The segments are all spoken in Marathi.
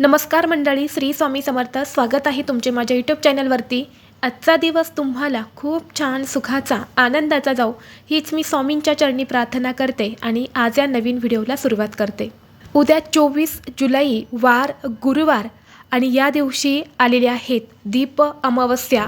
नमस्कार मंडळी श्री स्वामी समर्थ. स्वागत आहे तुमचे माझ्या यूट्यूब चॅनलवरती आजचा दिवस तुम्हाला खूप छान सुखाचा आनंदाचा जाऊ हीच मी स्वामींच्या चरणी प्रार्थना करते आणि आज या नवीन व्हिडिओला सुरुवात करते. उद्या चोवीस जुलै वार गुरुवार आणि या दिवशी आलेले आहेत दीप अमावस्या.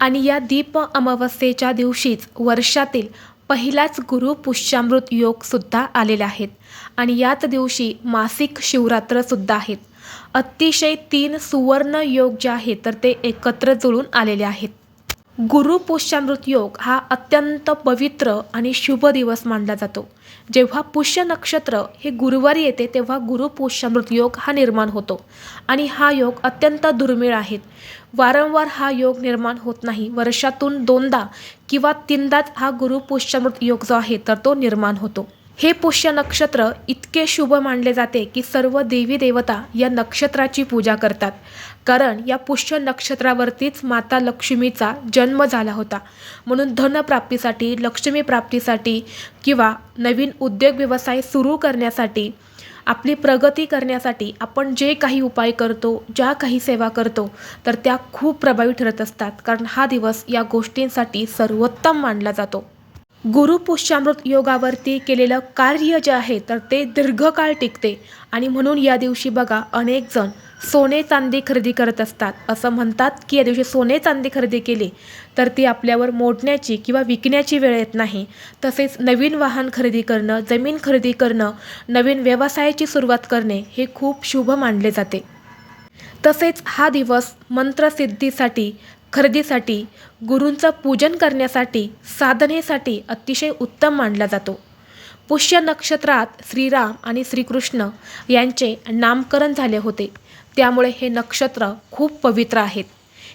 आणि या दीप अमावस्येच्या दिवशीच वर्षातील पहिलाच गुरु पुष्यामृत योगसुद्धा आलेले आहेत आणि याच दिवशी मासिक शिवरात्रसुद्धा आहेत अतिशय तीन सुवर्ण योग जे आहेत तर ते एकत्र जुळून आलेले आहेत. गुरु पुष्यामृत योग हा अत्यंत पवित्र आणि शुभ दिवस मानला जातो. जेव्हा पुष्य नक्षत्र हे गुरुवारी येते तेव्हा गुरु पुष्यामृत योग हा निर्माण होतो. आणि हा योग अत्यंत दुर्मिळ आहेत वारंवार हा योग निर्माण होत नाही. वर्षातून दोनदा किंवा तीनदाच हा गुरु पुष्यामृत योग जो आहे तर तो निर्माण होतो. हे पुष्य नक्षत्र इतके शुभ मानले जाते की सर्व देवी देवता या नक्षत्राची पूजा करतात. कारण या पुष्य नक्षत्रावरतीच माता लक्ष्मीचा जन्म झाला होता. म्हणून धनप्राप्तीसाठी लक्ष्मी प्राप्तीसाठी किंवा नवीन उद्योग व्यवसाय सुरू करण्यासाठी आपली प्रगती करण्यासाठी आपण जे काही उपाय करतो ज्या काही सेवा करतो तर त्या खूप प्रभावी ठरत असतात. कारण हा दिवस या गोष्टींसाठी सर्वोत्तम मानला जातो. गुरु पुष्यामृत योगावरती केलेलं कार्य जे आहे तर ते दीर्घकाळ टिकते. आणि म्हणून या दिवशी बघा अनेक जण सोने चांदी खरेदी करत असतात. असं म्हणतात की या दिवशी सोने चांदी खरेदी केली तर ती आपल्यावर मोडण्याची किंवा विकण्याची वेळ येत नाही. तसेच नवीन वाहन खरेदी करणं जमीन खरेदी करणं नवीन व्यवसायाची सुरुवात करणे हे खूप शुभ मानले जाते. तसेच हा दिवस मंत्रसिद्धीसाठी खरेदीसाठी गुरूंचं पूजन करण्यासाठी साधनेसाठी अतिशय उत्तम मानला जातो. पुष्य नक्षत्रात श्रीराम आणि श्रीकृष्ण यांचे नामकरण झाले होते. त्यामुळे हे नक्षत्र खूप पवित्र आहेत.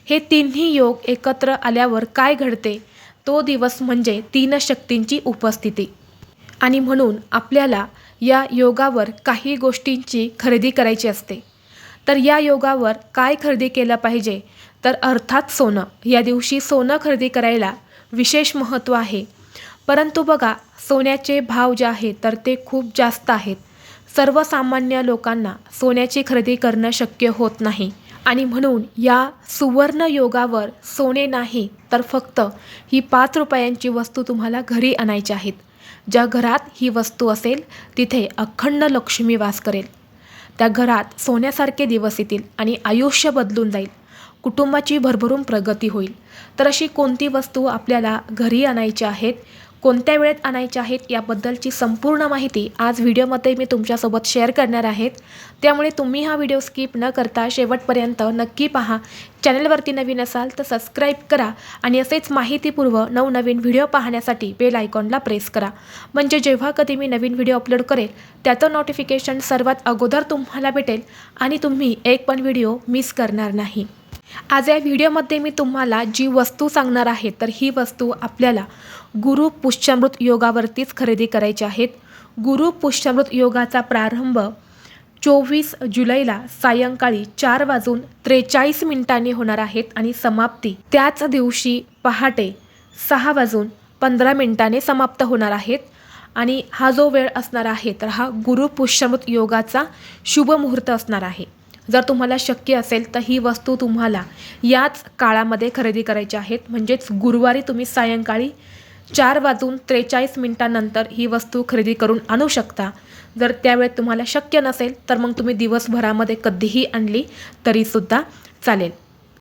हे तिन्ही योग एकत्र आल्यावर काय घडते? तो दिवस म्हणजे तीन शक्तींची उपस्थिती. आणि म्हणून आपल्याला या योगावर काही गोष्टींची खरेदी करायची असते. तर या योगावर काय खरेदी केलं पाहिजे? तर अर्थात सोनं. या दिवशी सोनं खरेदी करायला विशेष महत्त्व आहे. परंतु बघा सोन्याचे भाव जे आहेत तर ते खूप जास्त आहेत. सर्वसामान्य लोकांना सोन्याची खरेदी करणं शक्य होत नाही. आणि म्हणून या सुवर्ण योगावर सोने नाही तर फक्त ही पाच रुपयांची वस्तू तुम्हाला घरी आणायची आहेत. ज्या घरात ही वस्तू असेल तिथे अखंड लक्ष्मी वास करेल. त्या घरात सोन्यासारखे दिवस येतील आणि आयुष्य बदलून जाईल. कुटुंबाची भरभरून प्रगती होईल. तर अशी कोणती वस्तू आपल्याला घरी आणायची आहेत कोणत्या वेळेत आणायच्या आहेत याबद्दलची संपूर्ण माहिती आज व्हिडिओमध्ये मी तुमच्यासोबत शेअर करणार आहेत. त्यामुळे तुम्ही हा व्हिडिओ स्किप न करता शेवटपर्यंत नक्की पहा. चॅनलवरती नवीन असाल तर सबस्क्राईब करा आणि असेच माहितीपूर्व नवनवीन व्हिडिओ पाहण्यासाठी बेल आयकॉनला प्रेस करा. म्हणजे जेव्हा कधी मी नवीन व्हिडिओ अपलोड करेल त्याचं नोटिफिकेशन सर्वात अगोदर तुम्हाला भेटेल आणि तुम्ही एक पण व्हिडिओ मिस करणार नाही. आज या व्हिडिओमध्ये मी तुम्हाला जी वस्तू सांगणार आहे तर ही वस्तू आपल्याला गुरु पुष्यामृत योगावरतीच खरेदी करायची आहेत. गुरु पुष्यामृत योगाचा प्रारंभ चोवीस जुलैला सायंकाळी चार वाजून त्रेचाळीस मिनिटांनी होणार आहेत आणि समाप्ती त्याच दिवशी पहाटे सहा वाजून पंधरा मिनिटांनी समाप्त होणार आहेत. आणि हा जो वेळ असणार आहे तर हा गुरु पुष्यामृत योगाचा शुभ मुहूर्त असणार आहे. जर तुम्हाला शक्य असेल तर ही वस्तू तुम्हाला याच काळामध्ये खरेदी करायची आहेत. म्हणजेच गुरुवारी तुम्ही सायंकाळी चार वाजून त्रेचाळीस मिनिटांनंतर ही वस्तू खरेदी करून आणू शकता. जर त्यावेळेत तुम्हाला शक्य नसेल तर मग तुम्ही दिवसभरामध्ये कधीही आणली तरीसुद्धा चालेल.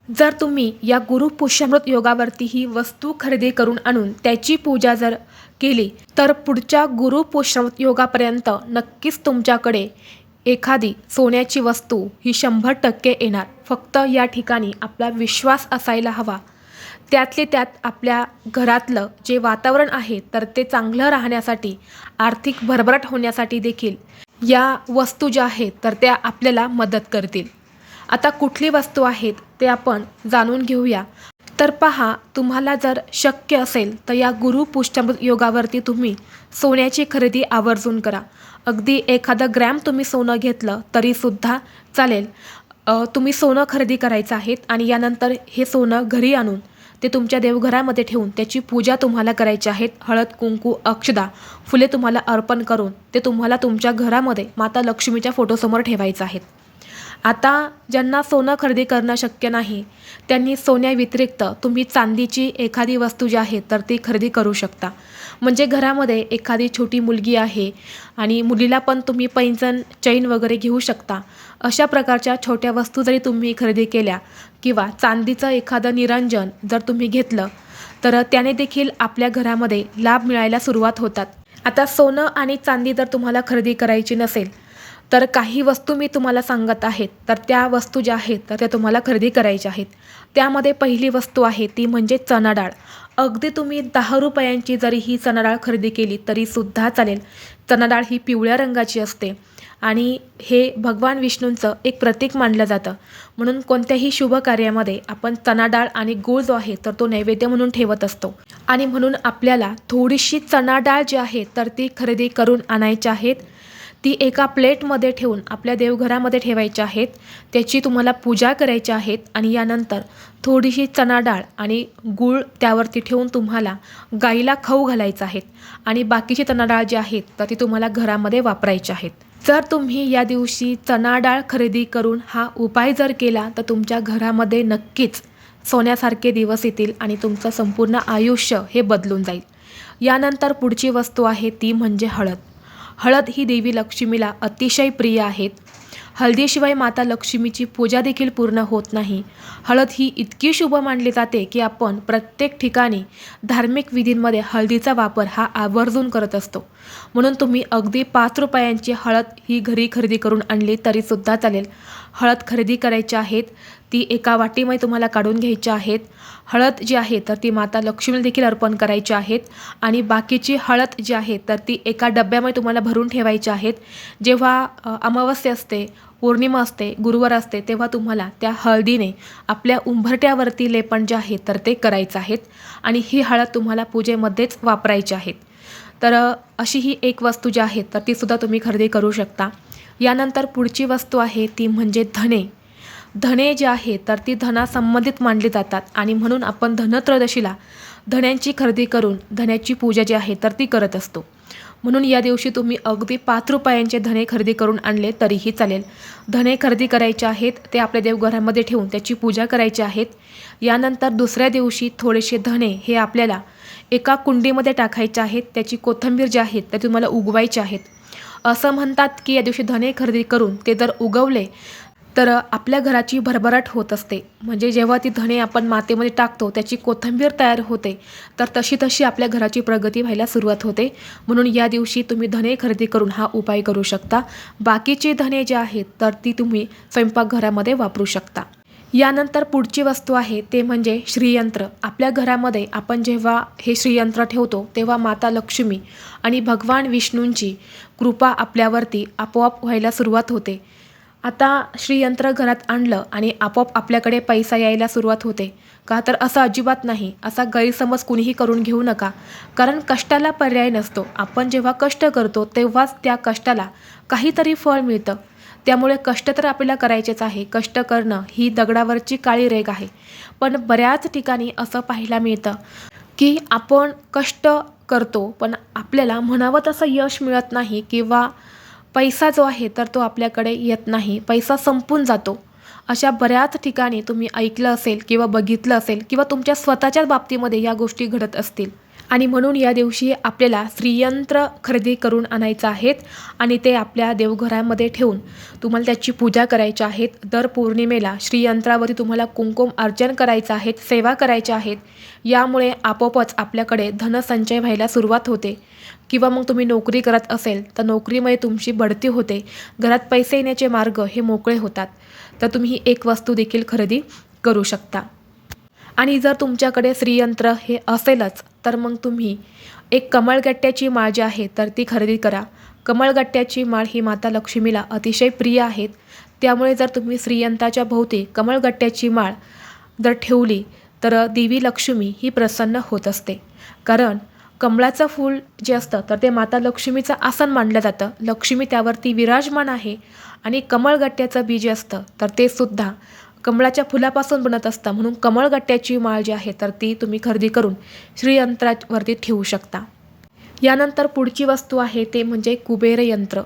जर तुम्ही या गुरु पुष्यामृत योगावरती ही वस्तू खरेदी करून आणून त्याची पूजा जर केली तर पुढच्या गुरु पुष्यामृत योगापर्यंत नक्कीच तुमच्याकडे एखादी सोन्याची वस्तू ही शंभर टक्के येणार. फक्त या ठिकाणी आपला विश्वास असायला हवा. त्यातले त्यात आपल्या घरातलं जे वातावरण आहे तर ते चांगलं राहण्यासाठी आर्थिक भरभराट होण्यासाठी देखील या वस्तू ज्या आहेत तर त्या आपल्याला मदत करतील. आता कुठली वस्तू आहेत ते आपण जाणून घेऊया. तर पहा तुम्हाला जर शक्य असेल तर या गुरु पुष्टामृत योगावरती तुम्ही सोन्याची खरेदी आवर्जून करा. अगदी एखादं ग्रॅम तुम्ही सोनं घेतलं तरीसुद्धा चालेल. तुम्ही सोनं खरेदी करायचं आहेत आणि यानंतर हे सोनं घरी आणून ते तुमच्या देवघरामध्ये ठेवून त्याची पूजा तुम्हाला करायची आहेत. हळद कुंकू अक्षदा फुले तुम्हाला अर्पण करून ते तुम्हाला तुमच्या घरामध्ये माता लक्ष्मीच्या फोटोसमोर ठेवायचं आहेत. आता ज्यांना सोनं खरेदी करणं शक्य नाही त्यांनी सोन्याव्यतिरिक्त तुम्ही चांदीची एखादी वस्तू जी आहे तर ती खरेदी करू शकता. म्हणजे घरामध्ये एखादी छोटी मुलगी आहे आणि मुलीला पण तुम्ही पैंजण चैन वगैरे घेऊ शकता. अशा प्रकारच्या छोट्या वस्तू जरी तुम्ही खरेदी केल्या किंवा चांदीचं एखादं निरंजन जर तुम्ही घेतलं तर त्याने देखील आपल्या घरामध्ये लाभ मिळायला सुरुवात होतात. आता सोनं आणि चांदी जर तुम्हाला खरेदी करायची नसेल तर काही वस्तू मी तुम्हाला सांगत आहेत तर त्या वस्तू ज्या आहेत तर त्या तुम्हाला खरेदी करायच्या आहेत. त्यामध्ये पहिली वस्तू आहे ती म्हणजे चणा डाळ अगदी तुम्ही दहा रुपयांची जरी ही चणा डाळ खरेदी केली तरीसुद्धा चालेल. चणा डाळ ही पिवळ्या रंगाची असते. आणि हे भगवान विष्णूंचं एक प्रतीक मानलं जातं. म्हणून कोणत्याही शुभ कार्यामध्ये आपण चणा डाळ आणि गूळ जो आहे तर तो नैवेद्य म्हणून ठेवत असतो. आणि म्हणून आपल्याला थोडीशी चणा डाळ जी आहे तर ती खरेदी करून आणायची आहेत. ती एका प्लेटमध्ये ठेवून आपल्या देवघरामध्ये ठेवायची आहेत. त्याची तुम्हाला पूजा करायची आहेत आणि यानंतर थोडीशी चणा डाळ आणि गूळ त्यावरती ठेवून तुम्हाला गाईला खाऊ घालायचं आहेत. आणि बाकीची चणा डाळ जी आहेत तर ती तुम्हाला घरामध्ये वापरायची आहेत. जर तुम्ही या दिवशी चणा डाळ खरेदी करून हा उपाय जर केला तर तुमच्या घरामध्ये नक्कीच सोन्यासारखे दिवस येतील आणि तुमचं संपूर्ण आयुष्य हे बदलून जाईल. यानंतर पुढची वस्तू आहे ती म्हणजे हळद. हळद ही देवी लक्ष्मीला अतिशय प्रिय आहेत. हळदीशिवाय माता लक्ष्मीची पूजा देखील पूर्ण होत नाही. हळद ही इतकी शुभ मानली जाते की आपण प्रत्येक ठिकाणी धार्मिक विधींमध्ये हळदीचा वापर हा आवर्जून करत असतो. म्हणून तुम्ही अगदी पाच रुपयांची हळद ही घरी खरेदी करून आणली तरीसुद्धा चालेल. हळद खरेदी करायची आहेत ती एका वाटीमध्ये तुम्हाला काढून घ्यायची आहेत. हळद जी आहे तर ती माता लक्ष्मीला देखील अर्पण करायची आहेत. आणि बाकीची हळद जी आहे तर ती एका डब्यामध्ये तुम्हाला भरून ठेवायची आहेत. जेव्हा अमावस्या असते पौर्णिमा असते गुरुवार असते तेव्हा तुम्हाला त्या हळदीने आपल्या उंबरट्यावरती लेपण जे आहे तर ते करायचं आहेत. आणि ही हळद तुम्हाला पूजेमध्येच वापरायची आहेत. तर अशी ही एक वस्तू जी आहे तर तीसुद्धा तुम्ही खरेदी करू शकता. यानंतर पुढची वस्तू आहे ती म्हणजे धने. धने जे आहे तर ती धनासंबंधित मानली जातात. आणि म्हणून आपण धनत्रयोदशीला धण्यांची खरेदी करून धण्याची पूजा जी आहे तर ती करत असतो. म्हणून या दिवशी तुम्ही अगदी पाच रुपयांचे धने खरेदी करून आणले तरीही चालेल. धने खरेदी करायचे आहेत ते आपल्या देवघरामध्ये ठेवून त्याची पूजा करायची आहेत. यानंतर दुसऱ्या दिवशी थोडेसे धने हे आपल्याला एका कुंडीमध्ये टाकायचे आहेत. त्याची कोथिंबीर जी आहेत त्या तुम्हाला उगवायची आहेत. असं म्हणतात की या दिवशी धने खरेदी करून ते जर उगवले तर आपल्या घराची भरभराट होत असते. म्हणजे जेव्हा ती धणे आपण मातेमध्ये टाकतो त्याची कोथिंबीर तयार होते तर तशी तशी आपल्या घराची प्रगती व्हायला सुरुवात होते. म्हणून या दिवशी तुम्ही धणे खरेदी करून हा उपाय करू शकता. बाकीचे धणे जे आहेत तर ती तुम्ही स्वयंपाकघरामध्ये वापरू शकता. यानंतर पुढची वस्तू आहे ते म्हणजे श्रीयंत्र. आपल्या घरामध्ये आपण जेव्हा हे श्रीयंत्र ठेवतो तेव्हा माता लक्ष्मी आणि भगवान विष्णूंची कृपा आपल्यावरती आपोआप व्हायला सुरुवात होते. आता श्रीयंत्र घरात आणलं आणि आपोआप आपल्याकडे पैसा यायला सुरुवात होते. का तर असं अजिबात नाही असा गैरसमज कुणीही करून घेऊ नका. कारण कष्टाला पर्याय नसतो. आपण जेव्हा कष्ट करतो तेव्हाच त्या कष्टाला काहीतरी फळ मिळतं. त्यामुळे कष्ट तर आपल्याला करायचेच आहे. कष्ट करणं ही दगडावरची काळी रेग आहे. पण बऱ्याच ठिकाणी असं पाहायला मिळतं की आपण कष्ट करतो पण आपल्याला म्हणावं तसं यश मिळत नाही किंवा पैसा जो आहे तर तो आपल्याकडे येत नाही. पैसा संपून जातो. अशा बऱ्याच ठिकाणी तुम्ही ऐकलं असेल किंवा बघितलं असेल किंवा तुमच्या स्वतःच्याच बाबतीमध्ये या गोष्टी घडत असतील. आणि म्हणून या दिवशी आपल्याला श्रीयंत्र खरेदी करून आणायचं आहेत आणि ते आपल्या देवघरामध्ये ठेवून तुम्हाला त्याची पूजा करायची आहेत. दर पौर्णिमेला श्रीयंत्रावरती तुम्हाला कुंकुम अर्चन करायचं आहेत सेवा करायच्या आहेत. यामुळे आपोआपच आपल्याकडे धनसंचय व्हायला सुरुवात होते. किंवा मग तुम्ही नोकरी करत असेल तर नोकरीमध्ये तुमची बढती होते. घरात पैसे येण्याचे मार्ग हे मोकळे होतात. तर तुम्ही ही एक वस्तू देखील खरेदी करू शकता. आणि जर तुमच्याकडे श्रीयंत्र हे असेलच तर मग तुम्ही एक कमळगट्ट्याची माळ जी आहे तर ती खरेदी करा. कमळगट्ट्याची माळ ही माता लक्ष्मीला अतिशय प्रिय आहेत. त्यामुळे जर तुम्ही श्रीयंताच्या भोवती कमळगट्ट्याची माळ जर ठेवली तर देवी लक्ष्मी ही प्रसन्न होत असते. कारण कमळाचं फूल जे असतं तर ते माता लक्ष्मीचं आसन मानलं जातं. लक्ष्मी त्यावरती विराजमान आहे आणि कमळगट्ट्याचं बी जे असतं तर ते सुद्धा कमळाच्या फुलापासून बनत असतं. म्हणून कमळगट्ट्याची माळ जी आहे तर ती तुम्ही खरेदी करून श्रीयंत्रावरती ठेवू शकता. यानंतर पुढची वस्तू आहे ते म्हणजे कुबेर यंत्र.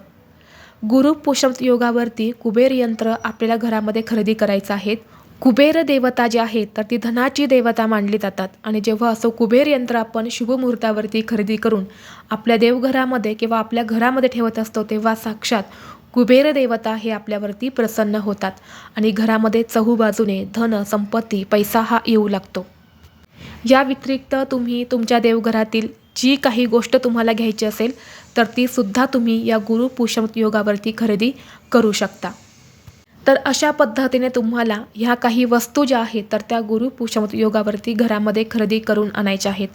गुरु योगावरती कुबेर यंत्र आपल्याला घरामध्ये खरेदी करायचं आहे. कुबेर देवता जी आहे तर ती धनाची देवता मानली जातात. आणि जेव्हा असं कुबेर यंत्र आपण शुभमुहूर्तावरती खरेदी करून आपल्या देवघरामध्ये किंवा आपल्या घरामध्ये ठेवत असतो तेव्हा साक्षात कुबेर देवता हे आपल्यावरती प्रसन्न होतात आणि घरामध्ये चहूबाजूने धन संपत्ती पैसा हा येऊ लागतो. या व्यतिरिक्त तुम्ही तुमच्या देवघरातील जी काही गोष्ट तुम्हाला घ्यायची असेल तर ती सुद्धा तुम्ही या गुरु पुषम योगावरती खरेदी करू शकता. तर अशा पद्धतीने तुम्हाला ह्या काही वस्तू ज्या आहेत तर त्या गुरु पुषम योगावरती घरामध्ये खरेदी करून आणायच्या आहेत.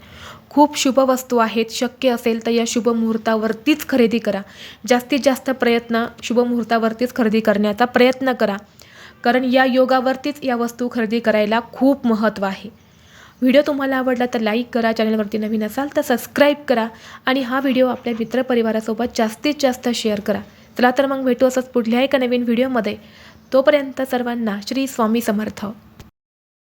खूप शुभ वस्तू आहेत शक्य असेल तर या शुभ मुहूर्तावरतीच खरेदी करा. जास्तीत जास्त प्रयत्न शुभ मुहूर्तावरतीच खरेदी करण्याचा प्रयत्न करा. कारण या योगावरतीच या वस्तू खरेदी करायला खूप महत्त्व आहे. व्हिडिओ तुम्हाला आवडला तर लाईक करा चॅनलवरती नवीन असाल तर सबस्क्राईब करा आणि हा व्हिडिओ आपल्या मित्रपरिवारासोबत जास्तीत जास्त शेअर करा. चला तर मग भेटू असंच पुढल्या एका नवीन व्हिडिओमध्ये. तोपर्यंत सर्वांना श्री स्वामी समर्थ.